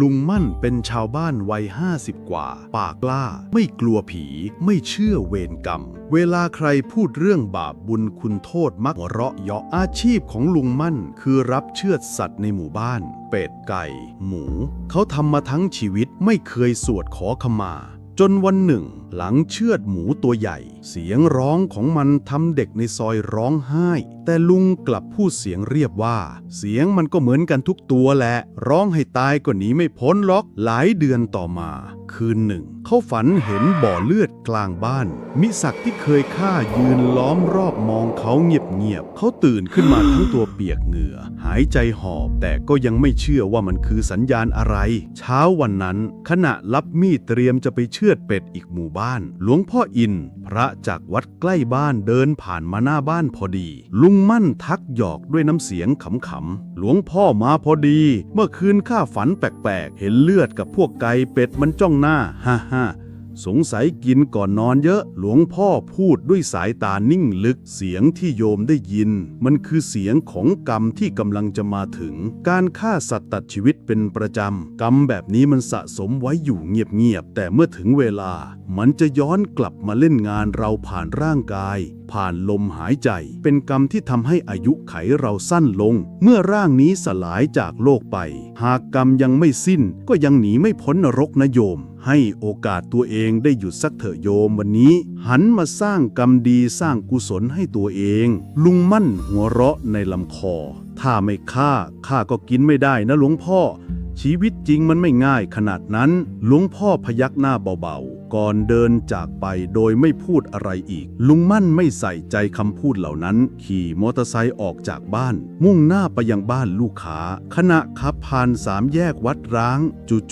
ลุงมั่นเป็นชาวบ้านวัยห้าสิบกว่า ปากกล้า ไม่กลัวผี ไม่เชื่อเวรกรรม เวลาใครพูดเรื่องบาปบุญคุณโทษมักหัวเราะเยาะอาชีพของลุงมั่น คือรับเชือดสัตว์ในหมู่บ้าน เป็ดไก่ หมู เขาทำมาทั้งชีวิตไม่เคยสวดขอขมา จนวันหนึ่งหลังเชือดหมูตัวใหญ่ เสียงร้องของมันทำเด็กในซอยร้องไห้ แต่ลุงกลับพูดเสียงเรียบว่า เสียงมันก็เหมือนกันทุกตัวแหละ ร้องให้ตายก็หนีไม่พ้นหรอกหลายเดือนต่อมา คืนหนึ่ง เขาฝันเห็นบ่อเลือดกลางบ้าน มิศักที่เคยฆ่ายืนล้อมรอบมองเขาเงียบๆเขาตื่นขึ้นมาทั้งตัวเปียกเหงื่อ หายใจหอบแต่ก็ยังไม่เชื่อว่ามันคือสัญญาณอะไร เช้าวันนั้น ขณะรับมีดเตรียมจะไปเชือดเป็ดอีกหมู่บ้าน หลวงพ่ออิน พระจากวัดใกล้บ้านเดินผ่านมาหน้าบ้านพอดี ลุงมั่นทักหยอกด้วยน้ำเสียงขำๆ หลวงพ่อมาพอดี เมื่อคืนข้าฝันแปลกๆ เห็นเลือดกับพวกไก่เป็ดมันจ้องหน้า ฮ่าฮ่า สงสัยกินก่อนนอนเยอะ หลวงพ่อพูดด้วยสายตานิ่งลึกเสียงที่โยมได้ยิน มันคือเสียงของกรรมที่กำลังจะมาถึง การฆ่าสัตว์ตัดชีวิตเป็นประจำ กรรมแบบนี้มันสะสมไว้อยู่เงียบๆแต่เมื่อถึงเวลา มันจะย้อนกลับมาเล่นงานเราผ่านร่างกาย ผ่านลมหายใจ เป็นกรรมที่ทำให้อายุไขเราสั้นลง เมื่อร่างนี้สลายจากโลกไป หากกรรมยังไม่สิ้นก็ยังหนีไม่พ้นนรกนะโยม ให้โอกาสตัวเองได้หยุดสักเถอะโยมวันนี้ หันมาสร้างกรรมดีสร้างกุศลให้ตัวเอง ลุงมั่นหัวเราะในลำคอ ถ้าไม่ฆ่าข้าก็กินไม่ได้นะหลวงพ่อ ชีวิตจริงมันไม่ง่ายขนาดนั้น หลวงพ่อพยักหน้าเบาๆ ก่อนเดินจากไปโดยไม่พูดอะไรอีก ลุงมั่นไม่ใส่ใจคำพูดเหล่านั้น ขี่มอเตอร์ไซค์ออกจากบ้าน มุ่งหน้าไปยังบ้านลูกค้า ขณะขับผ่านสามแยกวัดร้าง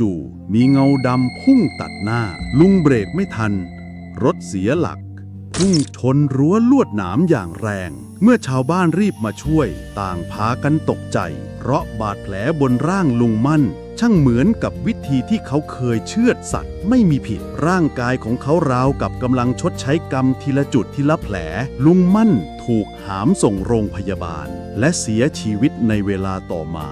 จู่ๆมีเงาดำพุ่งตัดหน้า ลุงเบรกไม่ทัน รถเสียหลัก พุ่งชนรั้วลวดหนามอย่างแรง เมื่อชาวบ้านรีบมาช่วย ต่างพากันตกใจ เพราะบาดแผลบนร่างลุงมั่น ช่างเหมือนกับวิธีที่เขาเคยเชือดสัตว์ ไม่มีผิดร่างกายของเขาราวกับกำลังชดใช้กรรมทีละจุดทีละแผล ลุงมั่นถูกหามส่งโรงพยาบาล และเสียชีวิตในเวลาต่อมา